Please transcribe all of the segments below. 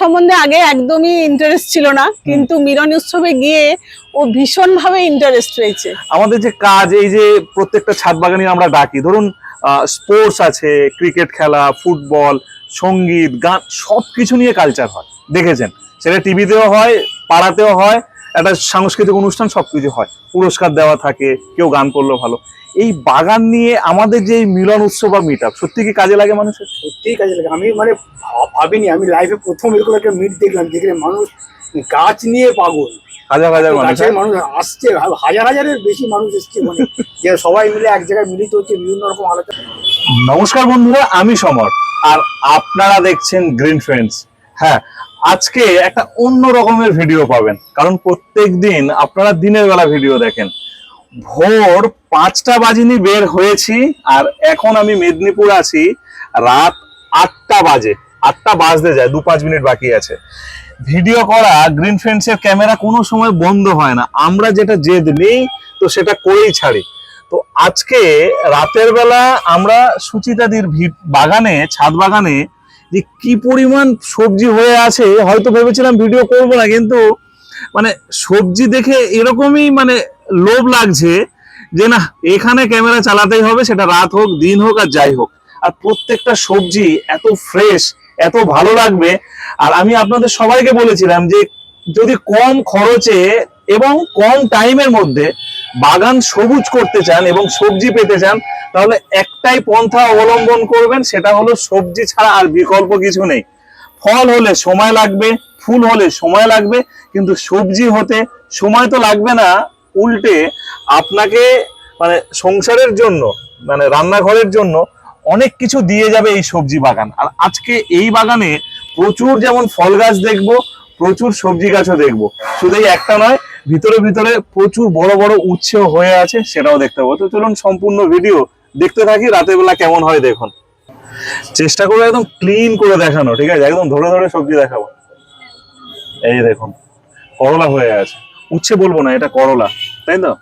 সম্বন্ধে আগে একদমই ইন্টারেস্ট ছিল না কিন্তু মিলন উৎসবে গিয়ে ও ভীষণ ভাবে ইন্টারেস্ট রয়েছে। আমাদের যে কাজ এই যে প্রত্যেকটা ছাদ বাগানি আমরা ডাকি। ধরুন স্পোর্টস আছে ক্রিকেট খেলা ফুটবল সংগীত গান সব কিছু নিয়ে কালচার হয়। দেখেছেন? সেটা টিভিতেও হয় পাড়াতেও হয় একটা সাংস্কৃতিক অনুষ্ঠান সবকিছু হয়। পুরস্কার দেওয়া থাকে কেউ গান করল ভালো। এই বাগান নিয়ে আমাদের যে মিলন উৎসব বা মিট আপ সত্যি কি কাজে লাগে মানুষের? সত্যিই কাজে লাগে। আমি মানে ভাবিনি আমি লাইফে প্রথম এরকম একটা মিট দেখলাম যেখানে মানুষ গাছ নিয়ে পাগল। হাজার হাজার মানুষ মানুষ আসছে হাজার হাজারের বেশি মানুষ এসছে মানে যে সবাই মিলে এক জায়গায় মিলিত হচ্ছে বিভিন্ন রকম আলোচনা। নমস্কার বন্ধুরা আমি সমর। আর আপনারা দেখছেন গ্রিন ফ্রেন্ডস হ্যাঁ আজকে একটা অন্য রকমের ভিডিও পাবেন। কারণ প্রত্যেক দিন আপনারা দিনের বেলা ভিডিও দেখেন। ভোর পাঁচটা বাজিনি বের হয়েছি আর এখন আমি মেদিনীপুর আছি রাত আটটা বাজে। আটটা বাজতে যায়, দু পাঁচ মিনিট বাকি আছে। ভিডিও করা গ্রিন ফ্রেন্ডস এর ক্যামেরা কোনো সময় বন্ধ হয় না। আমরা যেটা জেদ নেই, তো সেটা করেই ছাড়ি। তো আজকে রাতের বেলা আমরা সুচিতাদির বাগানে, ছাদ বাগানে যে কি পরিমাণ সবজি হয়ে আছে, হয়তো ভেবেছিলাম ভিডিও করব না, কিন্তু মানে সবজি দেখে এরকমই মানে লোভ লাগছে যে না, এখানে ক্যামেরা চালাতেই হবে, সেটা রাত হোক, দিন হোক আর যাই হোক। আর প্রত্যেকটা সবজি এত ফ্রেশ এত ভালো লাগবে। আর আমি আপনাদের সবাইকে বলেছিলাম যে যদি কম খরচে এবং কম টাইমের মধ্যে বাগান সবুজ করতে চান এবং সবজি পেতে চান, তাহলে একটাই পন্থা অবলম্বন করবেন, সেটা হলো সবজি ছাড়া আর বিকল্প কিছু নেই। ফল হলে সময় লাগবে, ফুল হলে সময় লাগবে, কিন্তু সবজি হতে সময় তো লাগবে না, উল্টে আপনাকে মানে সংসারের জন্য মানে রান্নাঘরের জন্য অনেক কিছু দিয়ে যাবে এই সবজি বাগান। আর আজকে এই বাগানে প্রচুর যেমন ফল গাছ দেখব প্রচুর সবজি গাছও দেখব। শুধু এই একটা নয়, ভিতরে ভিতরে প্রচুর বড় বড় উচ্ছে হয়ে আছে, সেটাও দেখতে পাবো। তো চলুন সম্পূর্ণ ভিডিও দেখতে থাকি, রাতের বেলা কেমন হয় দেখুন। চেষ্টা করে একদম ক্লিন করে দেখানো, ঠিক আছে? একদম ধরে ধরে সবজি দেখাবো। এই দেখুন, করলা হয়ে আছে। উচ্ছে বলব না, এটা করলা, তাই তো?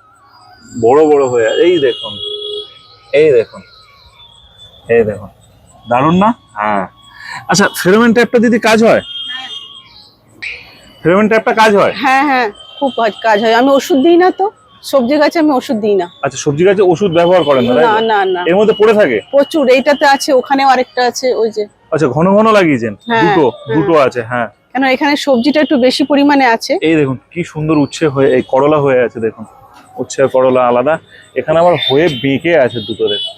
বড় বড় হয়ে এই দেখুন এই দেখুন এই দেখুন। দারুণ না? হ্যাঁ। আচ্ছা ফেরোমেন ট্যাপটা দিদি কাজ হয়? ফেরোমেন ট্যাপটা কাজ হয়? হ্যাঁ হ্যাঁ খুব কাজ- হয়। আমি ওষুধ দিই না তো সবজি গাছে আমি ওষুধ দিই না। আচ্ছা সবজি গাছে ওষুধ ব্যবহার করেন না না না না। এর মধ্যে পড়ে থাকে? প্রচুর এইটাতে আছে ওখানেও আরেকটা আছে ওই যে। আচ্ছা ঘন ঘন লাগিয়েছেন? হ্যাঁ, দুটো হ্যাঁ। দুটো আছে হ্যাঁ। কেন এখানে সবজিটা একটু বেশি পরিমাণে আছে। এই দেখুন কি সুন্দর উচ্ছে হয়ে এই করলা হয়ে আছে দেখুন। উচ্ছে করলা আলাদা। এখানে আবার হয়ে বেঁকে আছে দুটো দেখুন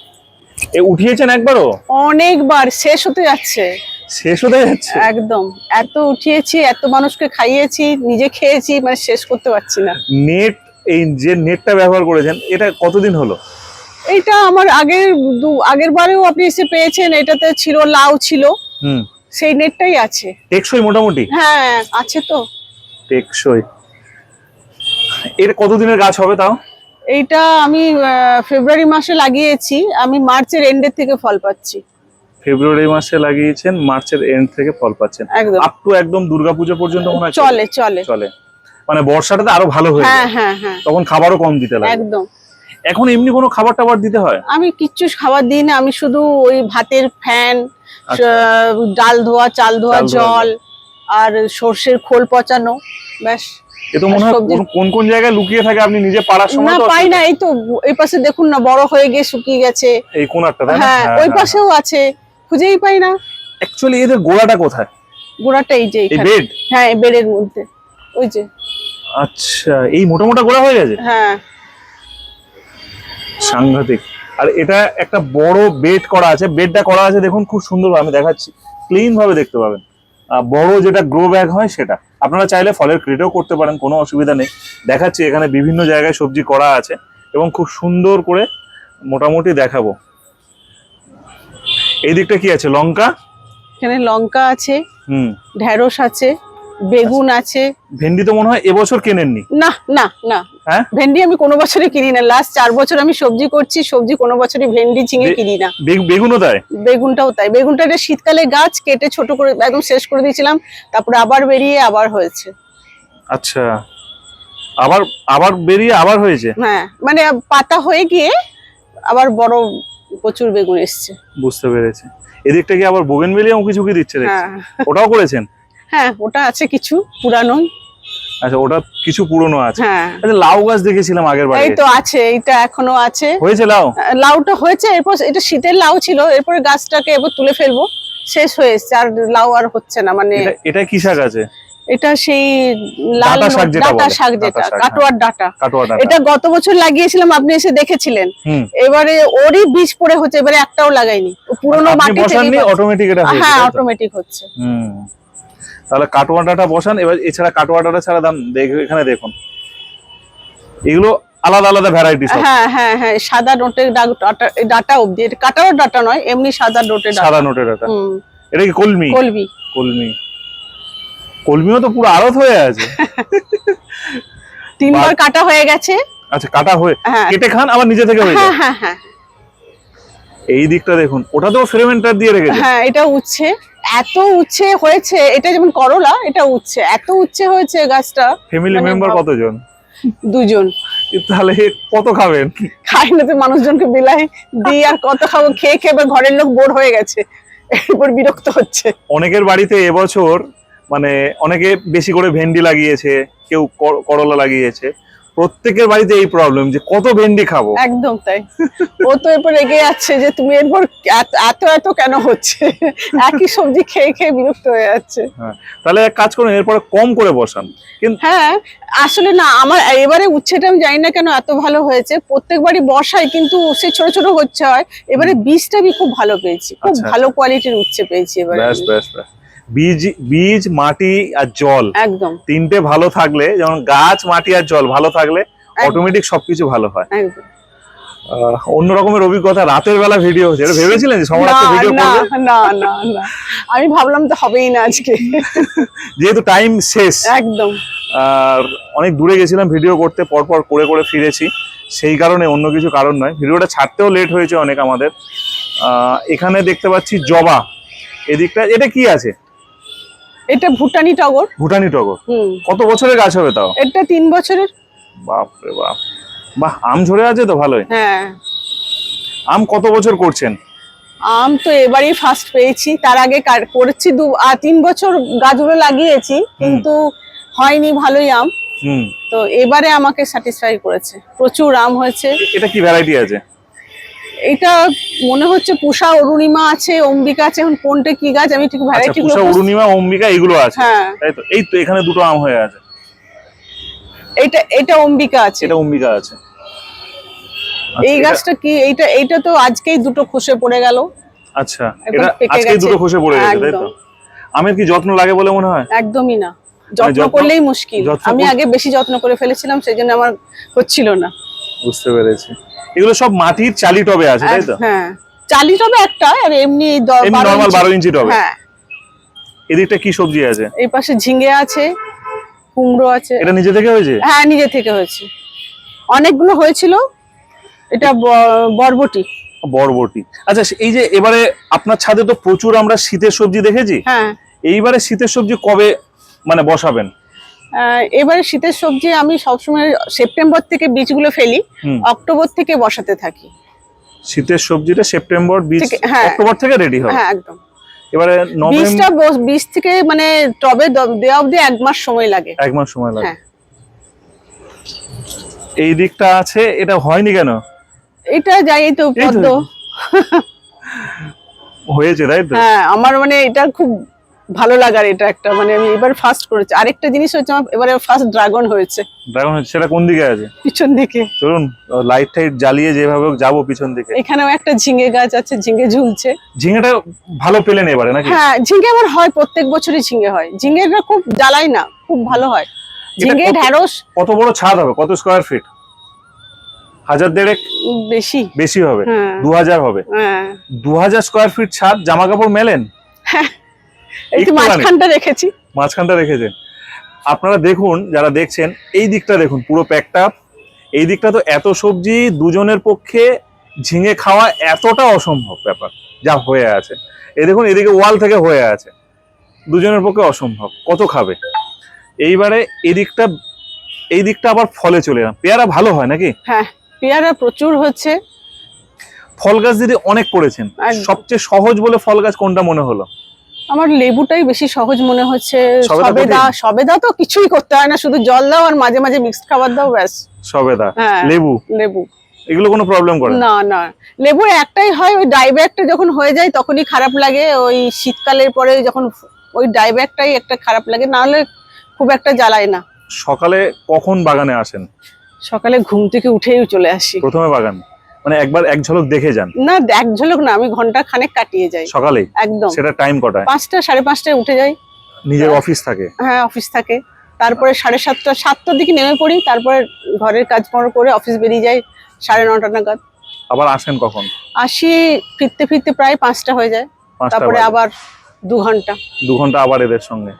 এ উঠিয়েছেন একবারও? অনেকবার শেষ হতে যাচ্ছে। শেষ হতে যাচ্ছে? একদম। এত উঠিয়েছি এত মানুষকে খাইয়েছি নিজে খেয়েছি মানে শেষ করতে পারছি না। নেট এই যে নেটটা ব্যবহার করেছেন এটা কতদিন হলো? এইটা আমার আগের দু আগের বারেও আপনি এসে পেয়েছেন এটাতে ছিল লাউ ছিল। হুম। সেই নেটটাই আছে। টেকসই মোটামুটি? হ্যাঁ আছে তো। টেকসই। এর কতদিনের গাছ হবে তাও? এইটা আমি ফেব্রুয়ারি মাসে লাগিয়েছি আমি মার্চের এন্ডের থেকে ফল পাচ্ছি। ফেব্রুয়ারি মাসে লাগিয়েছেন মার্চের এন্ড থেকে ফল পাচ্ছেন। একদম। আপ টু একদম দুর্গাপূজা পর্যন্ত মনে হয় চলে? চলে চলে। মানে বর্ষাটাতে আরও ভালো হয়ে হ্যাঁ হ্যাঁ হ্যাঁ। তখন খাবারও কম দিতে লাগে। একদম। এখন এমনি কোনো খাবার টাবার দিতে হয়? আমি কিচ্ছু খাবার দিই না আমি শুধু ওই ভাতের ফ্যান আচ্ছা। ডাল ধোয়া চাল ধোয়া জল আর সর্ষের খোল পচানো ব্যাস। এ তো মনে হয় কোন- কোন জায়গায় লুকিয়ে থাকে আপনি নিজে পাড়ার সময় না পাই না এই তো এই পাশে দেখুন না বড় হয়ে গিয়ে শুকিয়ে গেছে। এই কোনারটা হ্যাঁ ওই পাশেও আছে। খুঁজেই পাই না। অ্যাকচুয়ালি এদের গোড়াটা কোথায়? গোড়াটা এই যে এই বেড হ্যাঁ এই বেডের মধ্যে। ওই যে। আচ্ছা এই মোটা মোটা গোড়া হয়ে গেছে? হ্যাঁ। সাংঘাতিক। আর এটা একটা বড় বেড করা আছে। বেডটা করা আছে দেখুন খুব সুন্দর আমি দেখাচ্ছি। ক্লিন ভাবে দেখতে পাবেন। বড় যেটা গ্রো ব্যাগ হয় সেটা। আপনারা চাইলে ফলের ক্রেটেও করতে পারেন কোনো অসুবিধা নেই। দেখাচ্ছি এখানে বিভিন্ন জায়গায় সবজি করা আছে। এবং খুব সুন্দর করে মোটামুটি দেখাবো। এই দিকটা কি আছে? লঙ্কা? এখানে লঙ্কা আছে হুম। ঢেঁড়স আছে বেগুন আছে। ভেন্ডি তো মনে হয় এবছর কেনেননি? না না না। হ্যাঁ? ভেন্ডি আমি কোনো বছরই কিনি না। লাস্ট চার বছর আমি সবজি করছি সবজি কোনো বছরই ভেন্ডি ঝিঙে কিনি না। বেগ- বেগুনও তাই? বেগুনটাও তাই। বেগুনটা এটা শীতকালে গাছ কেটে ছোট করে একদম শেষ করে দিয়েছিলাম তারপরে আবার বেরিয়ে আবার হয়েছে। আচ্ছা। আবার আবার বেরিয়ে আবার হয়েছে? হ্যাঁ মানে পাতা হয়ে গিয়ে আবার বড় প্রচুর বেগুন এসছে। বুঝতে পেরেছি। এদিকটা কি আবার বোগেন বোগেনভেলিয়া উঁকি ঝুঁকি দিচ্ছে হ্যাঁ। ওটাও করেছেন? হ্যাঁ ওটা আছে কিছু পুরানো। আচ্ছা ওটা কিছু পুরনো আছে। হ্যাঁ। আচ্ছা লাউ গাছ দেখেছিলাম আগের বারে। এই তো আছে এইটা এখনও আছে। হয়েছে লাউ? লাউটা হয়েছে এরপর এটা শীতের লাউ ছিল এরপরে গাছটাকে এবার তুলে ফেলব। শেষ হয়ে এসছে আর লাউ আর হচ্ছে না মানে এটা এটা কি শাক আছে? এটা সেই লাল ডাঁটা শাক যেটা হ্যাঁ। কাটোয়ার ডাঁটা। এটা গত বছর লাগিয়েছিলাম আপনি এসে দেখেছিলেন। এবারে ওরই বীজ পড়ে হচ্ছে এবারে একটাও লাগাইনি। পুরোনো মাটি থেকে অটোমেটিক এটা হ্যাঁ অটোমেটিক হচ্ছে। তাহলে কাটোয়া ডাঁটা বসান এবার এছাড়া কাটোয়া ডাঁটা ছাড়া দাম দেখ- এখানে দেখুন। এগুলো আলাদা আলাদা ভ্যারাইটি হ্যাঁ হ্যাঁ হ্যাঁ সাদা নোটের ডাটা ডাটা কাটারও ডাটা নয় এমনি সাদা নোটের ডাটা। সাদা নোটের ডাঁটা। এটা কি কলমি? কলবি কলমি। কলমিও তো পুরো আড়ত হয়ে আছে। তিনবার কাটা হয়ে গেছে। আচ্ছা কাটা হয়ে হ্যাঁ। কেটে খান আবার নিজে থেকে হয়ে হ্যাঁ যায় হ্যাঁ। এই দিকটা দেখুন ওটাতেও ফ্রেমেন্টার দিয়ে রেখেছে। হ্যাঁ এটা উচ্ছে। এত উচ্ছে হয়েছে এটা যেমন করলা এটা উচ্ছে। এত উচ্ছে হয়েছে গাছটা। ফ্যামিলি মানে মেম্বার কতজন? দুজন। তাহলে কত খাবেন? খাই না তো মানুষজনকে বিলাই দিই আর কত খাব খেয়ে খেয়ে ঘরের লোক বোর হয়ে গেছে। এরপর বিরক্ত হচ্ছে। অনেকের বাড়িতে এবছর মানে অনেকে বেশি করে ভেন্ডি লাগিয়েছে কেউ করলা লাগিয়েছে। প্রত্যেকের বাড়িতে এই প্রবলেম যে কত ভেন্ডি খাব? একদম তাই। ও তো এরপর রেগে যাচ্ছে যে তুমি এরপর এত- এত কেন হচ্ছে? একই সবজি খেয়ে খেয়ে বিরক্ত হয়ে যাচ্ছে। তাহলে এক কাজ করুন এরপরে কম করে বসান। কিন্তু হ্যাঁ আসলে না আমার এবারে উচ্ছেটা আমি জানি না কেন এত ভালো হয়েছে। প্রত্যেকবারই বর্ষায় কিন্তু সে ছোট ছোট হচ্ছে হয়। এবারে বীজটা আমি খুব ভালো পেয়েছি খুব আচ্ছা, ভালো কোয়ালিটির উচ্ছে পেয়েছি এবারে ব্যাস। ব্যাস ব্যাস। বীজ বীজ মাটি আর জল একদম। তিনটে ভালো থাকলে যেমন গাছ মাটি আর জল ভালো থাকলে অটোমেটিক সবকিছু ভালো হয়। একদম। অন্য রকমের অভিজ্ঞতা রাতের বেলা ভিডিও হচ্ছে। এটা ভেবেছিলেন যে সময় না ভিডিও করবে? না না না আমি ভাবলাম তো হবেই না আজকে। যেহেতু টাইম শেষ। একদম। আর অনেক দূরে গেছিলাম ভিডিও করতে পরপর করে করে ফিরেছি। সেই কারণে অন্য কিছু কারণ নয়। ভিডিওটা ছাড়তেও লেট হয়েছে অনেক আমাদের। এখানে দেখতে পাচ্ছি জবা। এদিকটা এটা কি আছে? এটা ভুটানি টগর। ভুটানি টগর। হুম। কত বছরের গাছ হবে তাও? এটা তিন বছরের। বাপ রে বাপ। বাহ আম ঝরে আছে তো ভালোই। হ্যাঁ। আম কত বছর করছেন? আম তো এবারই ফার্স্ট পেয়েছি। তার আগে করেছি দু আ, তিন বছর গাছগুলো লাগিয়েছি কিন্তু হয়নি ভালোই আম। হুম। তো এবারে আমাকে স্যাটিসফাই করেছে। প্রচুর আম হয়েছে। এটা কি ভ্যারাইটি আছে? এটা মনে হচ্ছে পুষা অরুণিমা আছে অম্বিকা আছে এখন কোনটা কি গাছ আমি ঠিক আচ্ছা ভ্যারাইটি পুষা অরুণিমা অম্বিকা এগুলো আছে। হ্যাঁ। তাই তো এই তো এখানে দুটো আম হয়ে আছে। এটা এটা অম্বিকা আছে। এটা অম্বিকা আছে। এই আচ্ছা, গাছটা কি এইটা এইটা তো আজকেই দুটো খসে পড়ে গেল। আচ্ছা এটা পেকে আজকে গেছে। দুটো খসে পড়ে গেছে তাই তো? আমের কি যত্ন লাগে বলে মনে হয়? একদমই না। যত্ন মানে করলেই মুশকিল। আমি আগে বেশি যত্ন করে ফেলেছিলাম সেই জন্য আমার হচ্ছিল না। বুঝতে পেরেছি। এগুলো সব মাটির চালি টবে আছে তাই তো? হ্যাঁ। চালি টবে একটা আর এমনি নর্মাল বারো ইঞ্চি। টবে? হ্যাঁ। এদিকটা কি সবজি আছে? এই পাশে ঝিঙে আছে কুমড়ো আছে। এটা নিজে থেকে হয়েছে? হ্যাঁ নিজে থেকে হয়েছে। অনেকগুলো হয়েছিল। এটা বরবটি। বরবটি। আচ্ছা এই যে এবারে আপনার ছাদে তো প্রচুর আমরা শীতের সবজি দেখেছি। হ্যাঁ। এইবারে শীতের সবজি কবে মানে বসাবেন? এবারে শীতের সবজি আমি সবসময় সেপ্টেম্বর থেকে বীজগুলো ফেলি অক্টোবর থেকে বসাতে থাকি। শীতের সবজিটা সেপ্টেম্বর বীজ হ্যাঁ। অক্টোবর থেকে রেডি হবে? হ্যাঁ একদম। এবারে বীজটা বীজ থেকে মানে টবে দেওয়া অবধি এক মাস সময় লাগে। এক মাস সময় লাগে। হ্যাঁ। এই দিকটা আছে এটা হয়নি কেন? এটা যাই তো। পদ্ম। হয়েছে তাই তো? হ্যাঁ আমার মানে এটা খুব ভালো লাগার এটা একটা মানে আমি এবার ফার্স্ট করেছি। আরেকটা জিনিস হচ্ছে আমার এবারে ফার্স্ট ড্রাগন হয়েছে। ড্রাগন হচ্ছে সেটা কোন দিকে আছে? পিছন দিকে। চলুন লাইট টাইট জ্বালিয়ে যেভাবে যাব পিছন দিকে। এখানেও একটা ঝিঙে গাছ আছে ঝিঙে ঝুলছে। ঝিঙেটা ভালো পেলেন এবারে নাকি? হ্যাঁ ঝিঙে আমার হয় প্রত্যেক বছরই ঝিঙে হয়। ঝিঙেটা খুব জ্বালাই না খুব ভালো হয়। ঝিঙে ঢেঁড়স কত বড় ছাদ হবে? কত স্কোয়ার ফিট হাজার দেড়েক? বেশি। বেশি হবে? হ্যাঁ। দু হাজার হবে? হ্যাঁ। দু হাজার স্কোয়ার ফিট ছাদ জামা কাপড় মেলেন? এই তো একটুখানি। মাঝখানটা রেখেছি। মাঝখানটা রেখেছেন আপনারা দেখুন যারা দেখছেন এই দিকটা দেখুন পুরো প্যাকটা। এই দিকটা তো এত সবজি দুজনের পক্ষে ঝিঙে খাওয়া এতটা অসম্ভব ব্যাপার যা হয়ে আছে। এই দেখুন এদিকে ওয়াল থেকে হয়ে আছে। দুজনের পক্ষে অসম্ভব কত খাবে? এইবারে এদিকটা এই দিকটা আবার ফলে চলে এলাম। পেয়ারা ভালো হয় নাকি? হ্যাঁ পেয়ারা প্রচুর হচ্ছে। ফল গাছ দিদি অনেক করেছেন সবচেয়ে সহজ বলে ফল গাছ কোনটা মনে হলো? আমার লেবুটাই বেশি সহজ মনে হচ্ছে। সবেদা সবেদা তো কিছুই করতে হয় না শুধু জল দাও আর মাঝে মাঝে মিক্সড খাবার দাও ব্যাস। সবেদা হ্যাঁ। লেবু? লেবু। এগুলো কোনো প্রবলেম করে না? না না। লেবুর একটাই হয় ওই ডাইব্যাকটা যখন হয়ে যায় তখনই খারাপ লাগে ওই শীতকালের পরে যখন ওই ডাইব্যাকটাই একটা খারাপ লাগে না হলে খুব একটা জ্বালায় না। সকালে কখন বাগানে আসেন? সকালে ঘুম থেকে উঠেই চলে আসি। প্রথমে বাগান? মানে একবার এক ঝলক দেখে যান। না এক ঝলক না আমি ঘণ্টা খানেক কাটিয়ে যাই। সকালে? একদম। সেটা টাইম কটায়? পাঁচটা সাড়ে পাঁচটায় উঠে যাই। নিজের অফিস থাকে? হ্যাঁ অফিস থাকে। তারপরে সাড়ে সাতটা সাতটার দিকে নেমে পড়ি তারপরে ঘরের কাজকর্ম করে অফিস বেরিয়ে যাই সাড়ে নটা নাগাদ। আবার আসেন কখন? আসি ফিরতে ফিরতে প্রায় পাঁচটা হয়ে যায়। তারপরে আবার দু ঘণ্টা। দু ঘণ্টা আবার এদের সঙ্গে।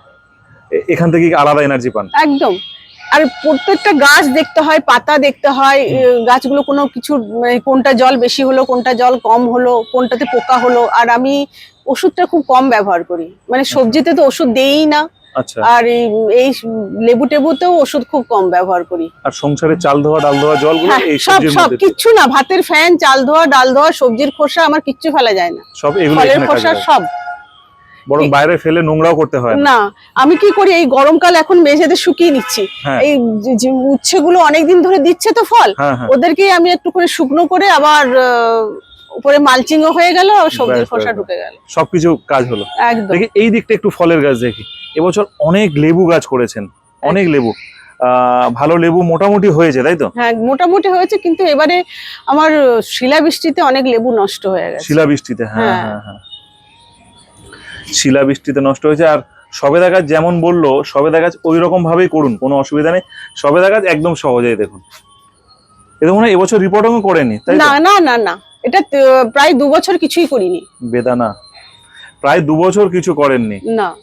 এখান থেকে কি আলাদা এনার্জি পান? একদম। আর প্রত্যেকটা গাছ দেখতে হয় পাতা দেখতে হয় গাছগুলো কোনো কিছু মানে কোনটা জল বেশি হলো কোনটা জল কম হলো কোনটাতে পোকা হলো। আর আমি ওষুধটা খুব কম ব্যবহার করি। মানে সবজিতে তো ওষুধ দেই না। আচ্ছা। আর এই- লেবু টেবুতেও ওষুধ খুব কম ব্যবহার করি। আর সংসারে চাল ধোয়া ডাল ধোয়া জলগুলো হ্যাঁ সব সব কিচ্ছু না। ভাতের ফ্যান চাল ধোয়া ডাল ধোয়া সবজির খোসা আমার কিচ্ছু ফেলা যায় না। সব এগুলো ফলের খোসা সব। বরং বাইরে ফেলে নোংরাও করতে হয় না। আমি কি করি? এই গরমকাল এখন মেঝেতে শুকিয়ে নিচ্ছি। হ্যাঁ। এই যে- উচ্ছেগুলো অনেকদিন ধরে দিচ্ছে তো ফল হ্যাঁ হ্যাঁ। ওদেরকে আমি একটু করে শুকনো করে আবার উপরে মালচিংও হয়ে গেল সবজির খোসা ঢুকে গেল। সবকিছু কাজ হলো। একদম। দেখি এই দিকটা একটু ফলের গাছ দেখি। এবছর অনেক লেবু গাছ করেছেন অনেক লেবু। আহ ভালো লেবু মোটামুটি হয়েছে তাই তো? হ্যাঁ মোটামুটি হয়েছে কিন্তু এবারে আমার শিলাবৃষ্টিতে অনেক লেবু নষ্ট হয়ে গেছে। শিলাবৃষ্টিতে হ্যাঁ। হ্যাঁ হ্যাঁ। শিলাবৃষ্টিতে নষ্ট হয়েছে। আর সবেদা গাছ যেমন বলল সবেদা গাছ ওই রকম ভাবেই করুন কোনো অসুবিধা নেই। সবেদা গাছ একদম সহজেই দেখুন। এটা মনে হয় এবছর রিপোর্টিংও করেনি তাই না না না না। এটা প্রায় দু বছর কিছুই করিনি। বেদানা প্রায় দু বছর কিছু করেননি। না।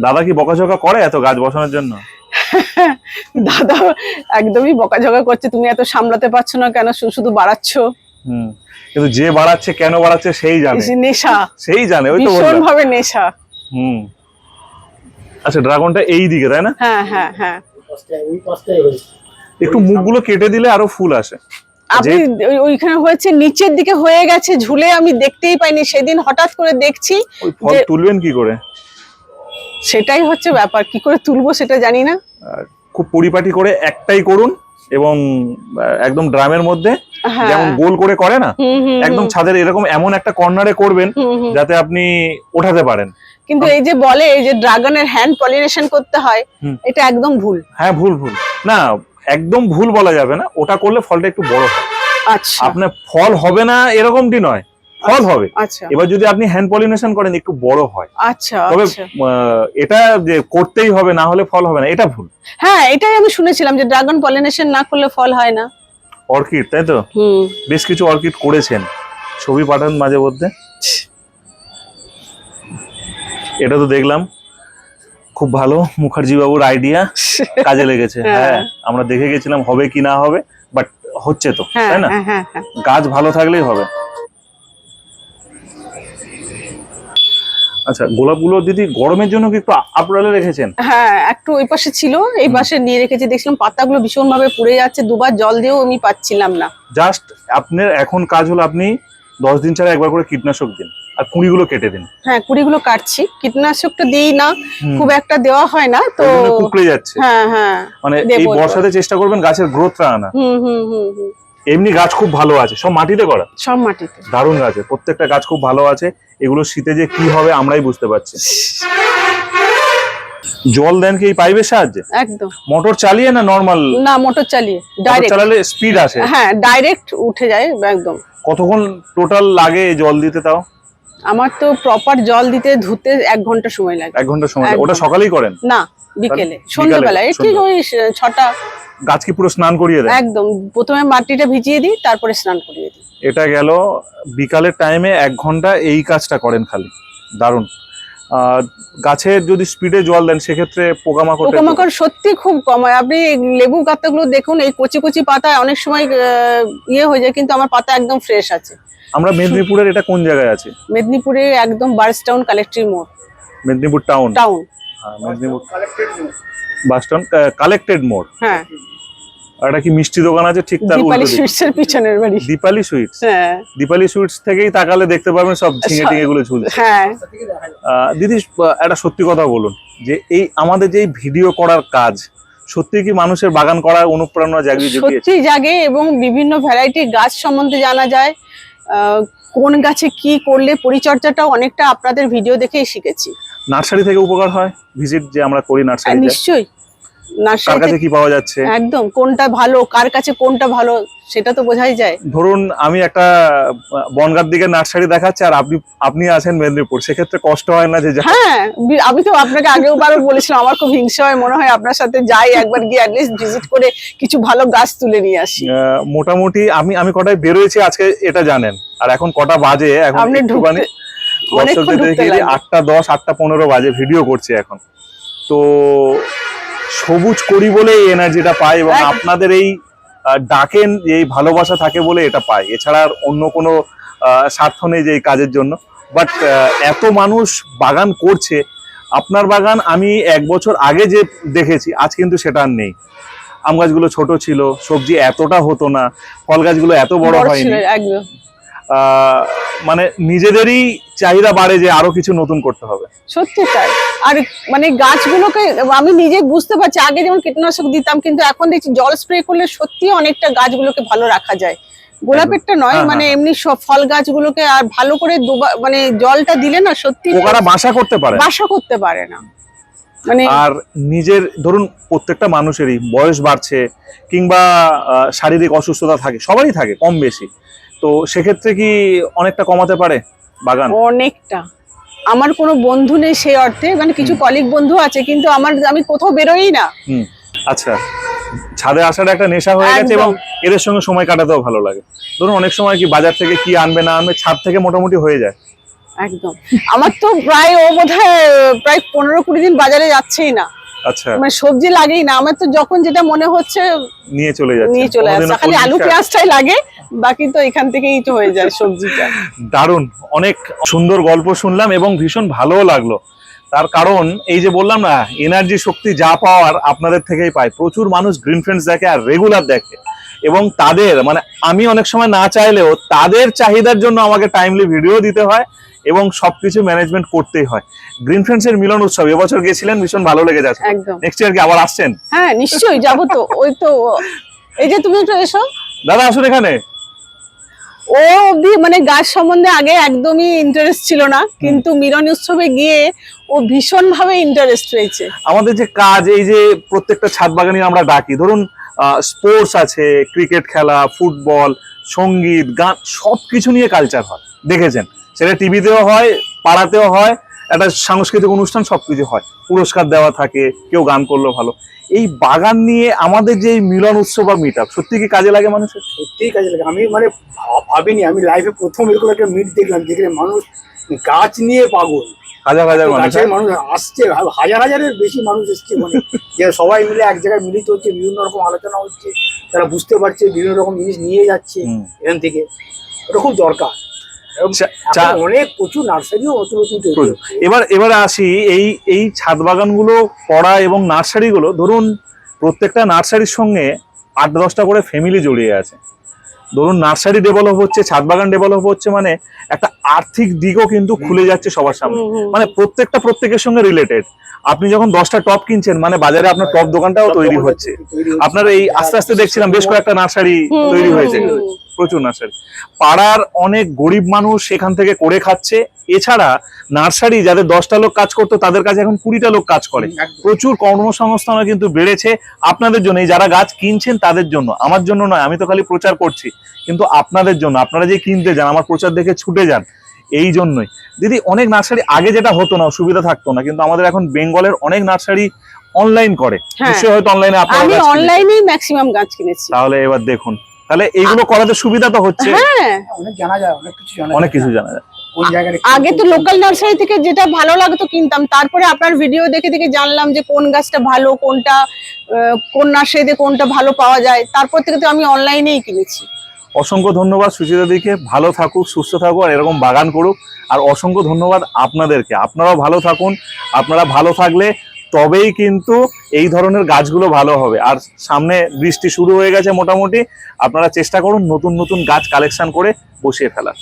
দাদা কি বকাঝকা করে এত গাছ বসানোর জন্য? দাদা একদমই বকাঝকা করছে। তুমি এত সামলাতে পারছ না কেন? শু- শুধু বাড়াচ্ছ। হুম। কিন্তু যে বাড়াচ্ছে কেন বাড়াচ্ছে সেই জানে। নেশা। সেই জানে ওই তো ভীষণ ভাবে নেশা। হুম। আচ্ছা ড্রাগনটা এই দিকে তাই না? হ্যাঁ হ্যাঁ হ্যাঁ। একটু মুখগুলো কেটে দিলে আরও ফুল আসে। আপনি ওই- ওইখানে হয়েছে নিচের দিকে হয়ে গেছে ঝুলে আমি দেখতেই পাইনি। সেদিন হঠাৎ করে দেখছি ফল তুলবেন কি করে? সেটাই হচ্ছে ব্যাপার। কি করে তুলবো সেটা জানি না। খুব পরিপাটি করে একটাই করুন এবং একদম ড্রামের মধ্যে যেমন গোল করে করে না একদম ছাদের এরকম এমন একটা কর্নারে করবেন। যাতে আপনি ওঠাতে পারেন। কিন্তু এই যে বলে যে ড্রাগনের হ্যান্ড পলিনেশন করতে হয় এটা একদম ভুল। হ্যাঁ ভুল ভুল। না একদম ভুল বলা যাবে না। ওটা করলে ফলটা একটু বড় হয়। আচ্ছা। আপনার ফল হবে না এরকমটি নয়। ফল হবে। আচ্ছা। এবার যদি আপনি হ্যান্ড পলিনেশন করেন একটু বড় হয়। আচ্ছা তবে আচ্ছা। এটা যে করতেই হবে না হলে ফল হবে না এটা ভুল। হ্যাঁ এটাই আমি শুনেছিলাম যে ড্রাগন পলিনেশন না করলে ফল হয় না। অর্কিড তাই তো? বেশ কিছু অর্কিড করেছেন। ছবি পাঠান মাঝে মধ্যে। এটা তো দেখলাম। খুব ভালো মুখার্জি বাবুর আইডিয়া কাজে লেগেছে। হ্যাঁ। হ্যাঁ আমরা দেখে গেছিলাম হবে কি না হবে বাট হচ্ছে তো হ্যাঁ তাই না? হ্যাঁ। গাছ ভালো থাকলেই হবে। আচ্ছা গোলাপগুলো দিদি গরমের জন্য কি একটু আপড়ালে রেখেছেন? হ্যাঁ একটু ওই পাশে ছিল এই পাশে নিয়ে রেখেছি দেখছিলাম পাতাগুলো ভীষণ ভাবে পুড়ে যাচ্ছে দুবার জল দিয়েও আমি পাচ্ছিলাম না। জাস্ট আপনার এখন কাজ হলো আপনি দশ দিন ছাড়া একবার করে কীটনাশক দিন আর কুড়িগুলো কেটে দিন। হ্যাঁ কুড়িগুলো কাটছি কীটনাশকটা দিই না খুব একটা দেওয়া হয় না তো কুকড়ে যাচ্ছে। হ্যাঁ হ্যাঁ মানে এই বর্ষাতে চেষ্টা করবেন গাছের গ্রোথটা আনা। হুম হুম হুম হুম। এমনি গাছ খুব ভালো আছে সব মাটিতে করা? সব মাটিতে। দারুণ গাছে প্রত্যেকটা গাছ খুব ভালো আছে এগুলো শীতে যে কি হবে আমরাই বুঝতে পারছি জল দেন কি এই পাইপের সাহায্যে? একদম। মোটর চালিয়ে না নর্মাল না মোটর চালিয়ে ডাইরেক্ট চালালে স্পিড আসে। হ্যাঁ ডাইরেক্ট উঠে যায় একদম। কতক্ষণ টোটাল লাগে জল দিতে তাও? আমার তো প্রপার জল দিতে ধুতে এক ঘণ্টা সময় লাগে। এক ঘণ্টা সময় লাগে। ওটা সকালেই করেন? না বিকেলে। সন্ধ্যেবেলায়। ঠিক ওই ছটা। গাছ কি পুরো স্নান করিয়ে দেয়? একদম। প্রথমে মাটিটা ভিজিয়ে দিই তারপরে স্নান করিয়ে দিই। এটা গেল বিকালের টাইমে এক ঘণ্টা এই কাজটা করেন খালি। দারুণ। গাছের যদি স্পিডে জল দেন সেক্ষেত্রে পোকামাকড় পোকামাকড় সত্যি খুব কম হয়। আপনি লেবু পাতাগুলো দেখুন এই কচি কচি পাতায় অনেক সময় ইয়ে হয়ে যায় কিন্তু আমার পাতা একদম ফ্রেশ আছে। আমরা মেদিনীপুরের এটা কোন জায়গায় আছে? মেদিনীপুরে একদম বার্স টাউন কালেক্টরি মোড়। মেদিনীপুর টাউন? টাউন। হ্যাঁ মেদিনীপুর বাস স্ট্যান্ড কালেক্টেড মোড়। হ্যাঁ। একটা কি মিষ্টি দোকান আছে? ঠিক তার দীপালি সুইটস এর পিছনের বাড়ি। দীপালি সুইটস? হ্যাঁ। দীপালি সুইটস থেকেই তাকালে দেখতে পাবেন সব ঝিঙে টিঙে গুলো ঝুলছে। হ্যাঁ। দিদি একটা সত্যি কথা বলুন যে এই আমাদের যে ভিডিও করার কাজ সত্যি কি মানুষের বাগান করার অনুপ্রেরণা জাগিয়ে সত্যি জাগে এবং বিভিন্ন ভ্যারাইটির গাছ সম্বন্ধে জানা যায়। কোন গাছে কি করলে পরিচর্যাটা অনেকটা আপনাদের ভিডিও দেখেই শিখেছি। নার্সারি থেকে উপকার হয়? ভিজিট যে আমরা করি নার্সারি নিশ্চয়ই। কার কাছে কি পাওয়া যাচ্ছে? একদম কোনটা ভালো কার কাছে কোনটা ভালো সেটা তো বোঝাই যায়। ধরুন আমি একটা বনগাঁর দিকে নার্সারি দেখাচ্ছি আর আপনি আপনি আছেন মেদিনীপুর সেক্ষেত্রে কষ্ট হয় না যে হ্যাঁ আমি তো আপনাকে আগেও বারও বলেছিলাম আমার খুব হিংসা হয় মনে হয় আপনার সাথে যাই একবার গিয়ে অ্যাটলিস্ট ভিজিট করে কিছু ভালো গাছ তুলে নিয়ে আসি। মোটামুটি আমি আমি কটায় বেরোয়েছি আজকে এটা জানেন। আর এখন কটা বাজে এখন আপনি অনেকক্ষণ দর্শকদের লাগবে। আটটা দশ আটটা পনেরো বাজে ভিডিও করছি এখন। তো সবুজ করি বলে এই এনার্জিটা পাই এবং আপনাদের এই ডাকেন এই ভালোবাসা থাকে বলে এটা পাই এছাড়া আর অন্য কোনো স্বার্থ নেই যে এই কাজের জন্য। বাট এত মানুষ বাগান করছে আপনার বাগান আমি এক বছর আগে যে দেখেছি আজ কিন্তু সেটা আর নেই। আম গাছগুলো ছোট ছিল সবজি এতটা হতো না ফল গাছগুলো এত বড় হয়নি। মানে নিজেদেরই চাহিদা বাড়ে যে আরও কিছু নতুন করতে হবে। সত্যি তাই। আর মানে গাছগুলোকে আমি নিজে বুঝতে পারছি আগে যেমন কীটনাশক দিতাম কিন্তু এখন দেখছি জল স্প্রে করলে সত্যি অনেকটা গাছগুলোকে ভালো রাখা যায়। গোলাপেরটা নয় হ্যাঁ, মানে হ্যাঁ। এমনি সব ফল গাছগুলোকে আর ভালো করে মানে জলটা দিলে না সত্যি পোকারা বাসা করতে পারে। বাসা করতে পারে না। মানে আর নিজের ধরুন প্রত্যেকটা মানুষেরই বয়স বাড়ছে কিংবা শারীরিক অসুস্থতা থাকে সবারই থাকে কম বেশি। তো সেক্ষেত্রে কি অনেকটা কমাতে পারে বাগান? অনেকটা। আমার কোনো বন্ধু নেই সেই অর্থে মানে কিছু কলিগ বন্ধু আছে কিন্তু আমার আমি কোথাও বেরোই না। আচ্ছা। ছাদে আসার একটা নেশা হয়ে গেছে এবং এদের সঙ্গে সময় কাটাতেও ভালো লাগে। ধরুন অনেক সময় কি বাজার থেকে কি আনবে না আনবে ছাদ থেকে মোটামুটি হয়ে যায়। একদম। আমার তো প্রায় ও বোধহয় প্রায় পনেরো কুড়ি দিন বাজারে যাচ্ছেই না। আচ্ছা। মানে সবজি লাগেই না। আমার তো যখন যেটা মনে হচ্ছে নিয়ে চলে যাচ্ছে। নিয়ে চলে কোনোদিনও খালি আলু পেঁয়াজটাই লাগে। বাকি তো এখান থেকেই তো হয়ে যায় সবজিটা। দারুণ অনেক সুন্দর গল্প শুনলাম এবং ভীষণ ভালোও লাগল। তার কারণ এই যে বললাম না এনার্জি শক্তি যা পাওয়ার আপনাদের থেকেই পায়। প্রচুর মানুষ গ্রিন ফ্রেন্ডস দেখে আর রেগুলার দেখে। এবং তাদের মানে আমি অনেক সময় না চাইলেও তাদের চাহিদার জন্য আমাকে টাইমলি ভিডিও দিতে হয় এবং সবকিছু ম্যানেজমেন্ট করতেই হয়। গ্রিন ফ্রেন্ডস এর মিলন উৎসব এবছর গেছিলেন ভীষণ ভালো লেগে যাচ্ছে। নেক্সট ইয়ার কি আবার আসছেন? হ্যাঁ নিশ্চয়ই যাব তো। ওই তো এই যে তুমি একটু এসো। দাদা আসুন এখানে। ও অব্দি মানে গাছ সম্বন্ধে আগে একদমই ইন্টারেস্ট ছিল না কিন্তু মিলন উৎসবে গিয়ে ও ভীষণ ভাবে ইন্টারেস্ট হয়েছে আমাদের যে কাজ এই যে প্রত্যেকটা ছাদ বাগানি আমরা ডাকি। ধরুন স্পোর্টস আছে ক্রিকেট খেলা ফুটবল সংগীত গান সব কিছু নিয়ে কালচার হয়। দেখেছেন? সেটা টিভিতেও হয় পাড়াতেও হয় একটা সাংস্কৃতিক অনুষ্ঠান সবকিছু হয়। পুরস্কার দেওয়া থাকে কেউ গান করল ভালো। এই বাগান নিয়ে আমাদের যে এই মিলন উৎসব বা মিট আপ সত্যি কি কাজে লাগে মানুষের? সত্যিই কাজে লাগে। আমি মানে ভাবিনি আমি লাইফে প্রথম এরকম একটা মিট দেখলাম যেখানে মানুষ গাছ নিয়ে পাগল। হাজার হাজার মানুষ মানুষ আসছে হাজার হাজারের বেশি মানুষ এসছে মানে। যে সবাই মিলে এক জায়গায় মিলিত হচ্ছে বিভিন্ন রকম আলোচনা হচ্ছে তারা বুঝতে পারছে বিভিন্ন রকম জিনিস নিয়ে যাচ্ছে এখান থেকে। ওটা খুব দরকার। অনেক প্রচুর নার্সারিও নতুন নতুন। এবার এবার আসি এই এই ছাদ বাগানগুলো করা এবং নার্সারিগুলো ধরুন প্রত্যেকটা নার্সারির সঙ্গে আট দশটা করে ফ্যামিলি জড়িয়ে আছে। ধরুন নার্সারি ডেভেলপ হচ্ছে ছাদ বাগান ডেভেলপ হচ্ছে মানে একটা আর্থিক দিকও কিন্তু খুলে যাচ্ছে সবার সামনে। মানে প্রত্যেকটা প্রত্যেকের সঙ্গে রিলেটেড আপনি যখন দশটা টপ কিনছেন মানে বাজারে আপনার টপ দোকানটাও তৈরি হচ্ছে। আপনার এই আস্তে আস্তে দেখছিলাম বেশ কয়েকটা নার্সারি তৈরি হয়েছে। প্রচুর নার্সারি। পাড়ার অনেক গরিব মানুষ সেখান থেকে করে খাচ্ছে। এছাড়া নার্সারি যাদের দশটা লোক কাজ করতো তাদের কাছে এখন কুড়িটা লোক কাজ করে। প্রচুর কর্মসংস্থানও কিন্তু বেড়েছে আপনাদের জন্য। এই যারা গাছ কিনছেন তাদের জন্য। আমার জন্য নয় আমি তো খালি প্রচার করছি। কিন্তু আপনাদের জন্য আপনারা যে কিনতে যান আমার প্রচার দেখে ছুটে যান এই জন্যই। দিদি অনেক নার্সারি আগে যেটা হতো না সুবিধা থাকতো না কিন্তু আমাদের এখন বেঙ্গলের অনেক নার্সারি অনলাইন করে। হ্যাঁ। নিশ্চয়ই হয়তো অনলাইনে আপনারা আমি অনলাইনেই ম্যাক্সিমাম গাছ কিনেছি। তাহলে এবার দেখুন তাহলে এইগুলো করাতে সুবিধা তো হচ্ছে। হ্যাঁ। অনেক জানা যায় অনেক কিছু জানা যায়। কিছু জানা যায়। কোন জায়গায় আগে তো লোকাল নার্সারি থেকে যেটা ভালো লাগতো কিনতাম তারপরে আপনার ভিডিও দেখে দেখে জানলাম যে কোন গাছটা ভালো কোনটা কোন নার্সারিতে কোনটা ভালো পাওয়া যায়। তারপর থেকে তো আমি অনলাইনেই কিনেছি। অসংখ্য ধন্যবাদ সুচিতা দিকে। ভালো থাকুক সুস্থ থাকুক আর এরকম বাগান করুক। আর অসংখ্য ধন্যবাদ আপনাদেরকে। আপনারাও ভালো থাকুন। আপনারা ভালো থাকলে তবেই কিন্তু এই ধরনের গাছগুলো ভালো হবে। আর সামনে বৃষ্টি শুরু হয়ে গেছে মোটামুটি, আপনারা চেষ্টা করুন নতুন নতুন গাছ কালেকশন করে বসিয়ে ফেলার।